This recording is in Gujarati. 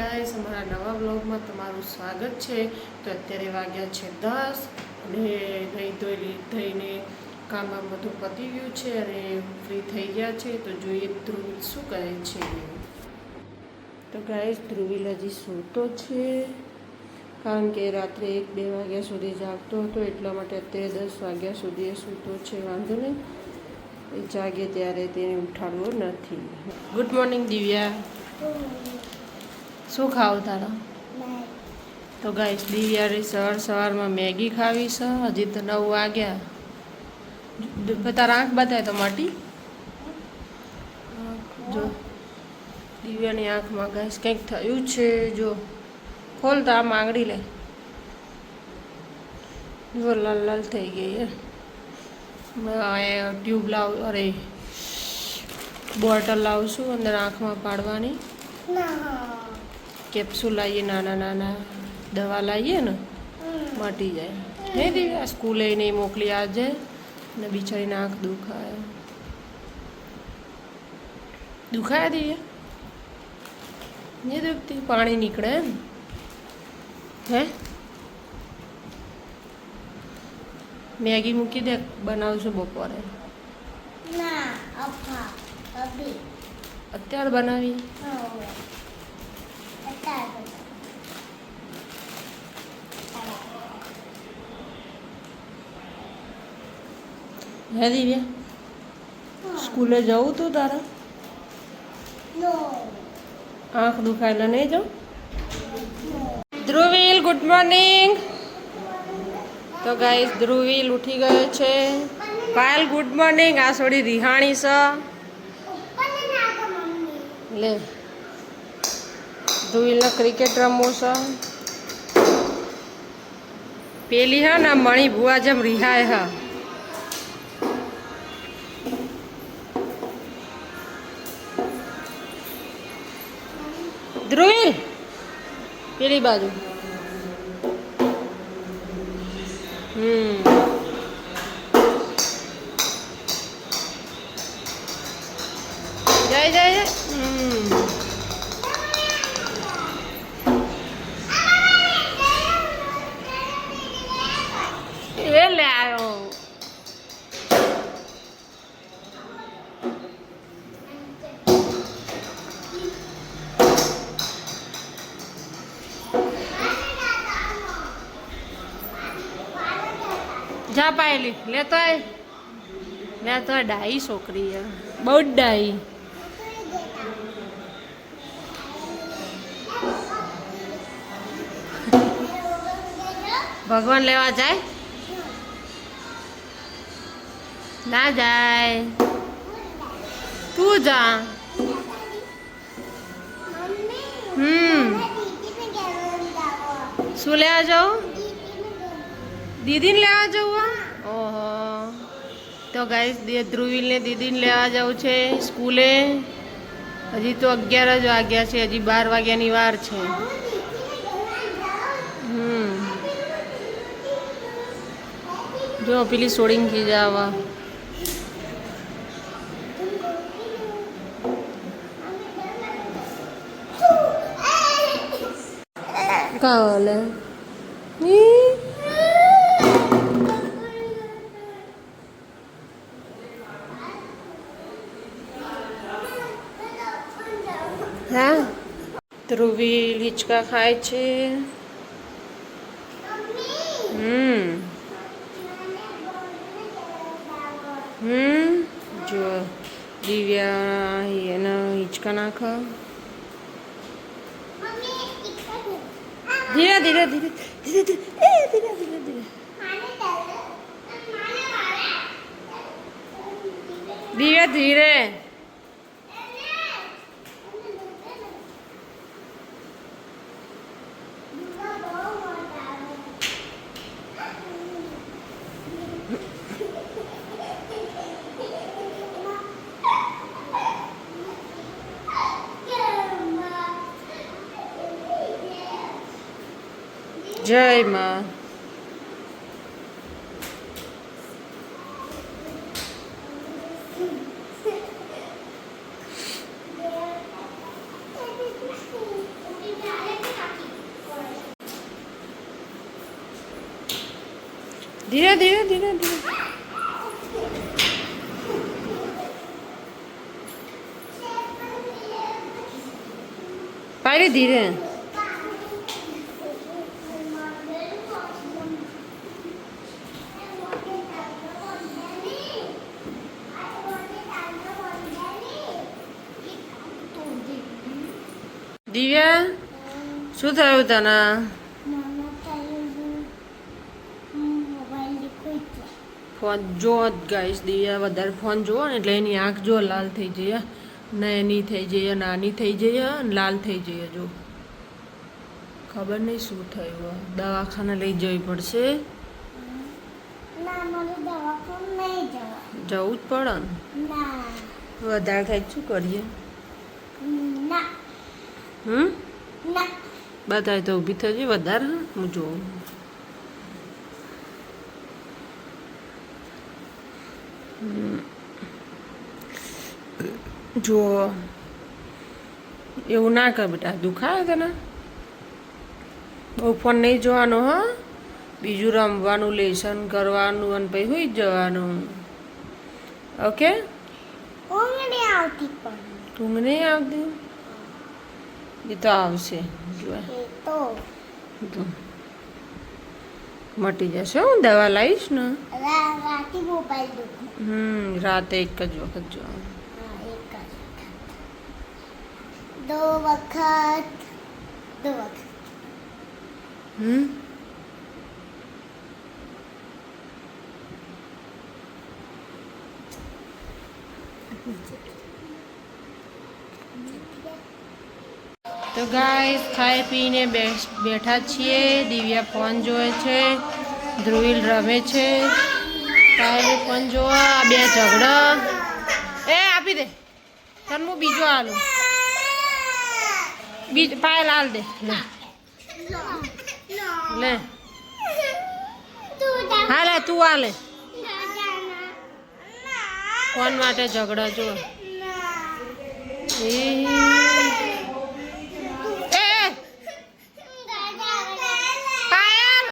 ગાઈસ, અમારા નવા બ્લોગમાં તમારું સ્વાગત છે. તો અત્યારે વાગ્યા છે દસ અને નહીં ધોઈ થઈને કામમાં બધું પતી ગયું છે અને ફ્રી થઈ ગયા છે. તો જોઈએ ધ્રુવિલ શું કહે છે. તો ગાઈસ ધ્રુવિલ હજી સૂતો છે કારણ કે રાત્રે એક, બે વાગ્યા સુધી જાગતો હતો. એટલા માટે અત્યારે દસ વાગ્યા સુધી એ સૂતો છે. વાંધો નહીં. જાગે ત્યારે તેને ઉઠાડવો નથી. Good morning Divya. શું ખાવ તારા? તો ગાઈશ દિવ્યારી સવાર સવારમાં મેગી ખાવી છે હજી તો નવ વાગ્યા. તારા આંખ બતાય તો માટી? જો દિવ્યાની આંખમાં ગાઈશ કંઈક થયું છે જો. ખોલ તો આ માંગડી લે. જો લાલ લાલ થઈ ગઈ એ ટ્યુબ લાવ અરે બોટલ લાવશું અંદર આંખમાં પાડવાની. કેપ્સ્યુલ લાવીએ નાના નાના દવા લાવીએ ને મટી જાય. નહીં દીદી આ સ્કૂલે નહીં મોકલી આજે ને બિચારી આંખ દુખાય. દુખાયા દીએ નહીં દુખતી પાણી નીકળે એમ. હે? મેગી મૂકી દે બનાવશું બપોરે. અત્યારે બનાવી હવે અત્યારે હે દિવ્યા? સ્કૂલે જવું તું તારે? આંખ દુખાયેલા નહીં જાઉં ધ્રુવીલ ગુડ મોર્નિંગ તો ગાઈસ ધ્રુવીલ ઉઠી ગયો છે. પાયલ ગુડ મોર્નિંગ આ થોડી રિહાણી સ લે. ધ્રુવીલને ક્રિકેટ રમવું છે. પેલી હા ને મણી ભુવા જેમ રિહાય હા. પેલી બાજુ હમ જય જય જય હમ એ લે આવ્યો જા પાયેલી લેતો આય. લેતો ડાઈ છોકરી બહુ ડાઈ. ભગવાન લેવા જાય? ના જાય. તું જા. હમ. શું લેવા જાઉં? દીદીને લેવા જવું? ઓહો. તો ગાઈસ ધ્રુવીલને દીદીને લેવા જવું છે સ્કૂલે. હજી તો અગિયાર જ વાગ્યા છે હજી બાર વાગ્યાની વાર છે. હમ. જો પેલી સોળીંગી જવા. કાલે. હા ધ્રુવી લીચકા ખાય છે. હમ. હમ. જો, દિવ્યા એના હિંચકા નાખ. ધીરે ધીરે ધીરે ધીરે ધીરે. ધીરે ધીરે ધીરે. દિવ્યા ધીરે. জয় মা ধীরে ধীরে ধীরে ধীরে। বাইরে ধীরে। દિવ્યા શું થયું તને? ફોન જો ગાઈસ દિવ્યા વધારે ફોન જોવો ને એટલે એની આંખ જો લાલ થઈ જઈએ ને એની થઈ જઈએ નાની થઈ જઈએ અને લાલ થઈ જઈએ જો. ખબર નહીં શું થયું દવાખાને લઈ જવી પડશે. જવું જ પડે ને. વધારે થાય શું કરીએ? ના. હમ? ના. તો ઊભી થજે વધારે હું જોઉં. જો એવું ના કર બેટા દુખાય તને? બહુ ફોન નહીં જોવાનો હા? બીજું રમવાનું લેસન કરવાનું અને પછી હોઈ જવાનું. ઓકે ઊંઘ નહીં આવતી ઊંઘ નહીં આવતી? એ તો આવશે. તો. મટી જશે હું દવા લાવીશ ને. હમ રાતે એક જ વખત જો દો વખત દો વખત. હમ. તો ગાઈસ ખાઈ પીને બેઠા છીએ. દિવ્યા ફોન જોવે છે. ધ્રુવિલ રમે છે. તારે ફોન જોવા આ બે ઝઘડા. એ આપી દે. તને હું બીજો આલું. બીજ પાયલ હાલ દે. લે. લે. હાલે તું હાલે ફોન માટે ઝઘડા જો એ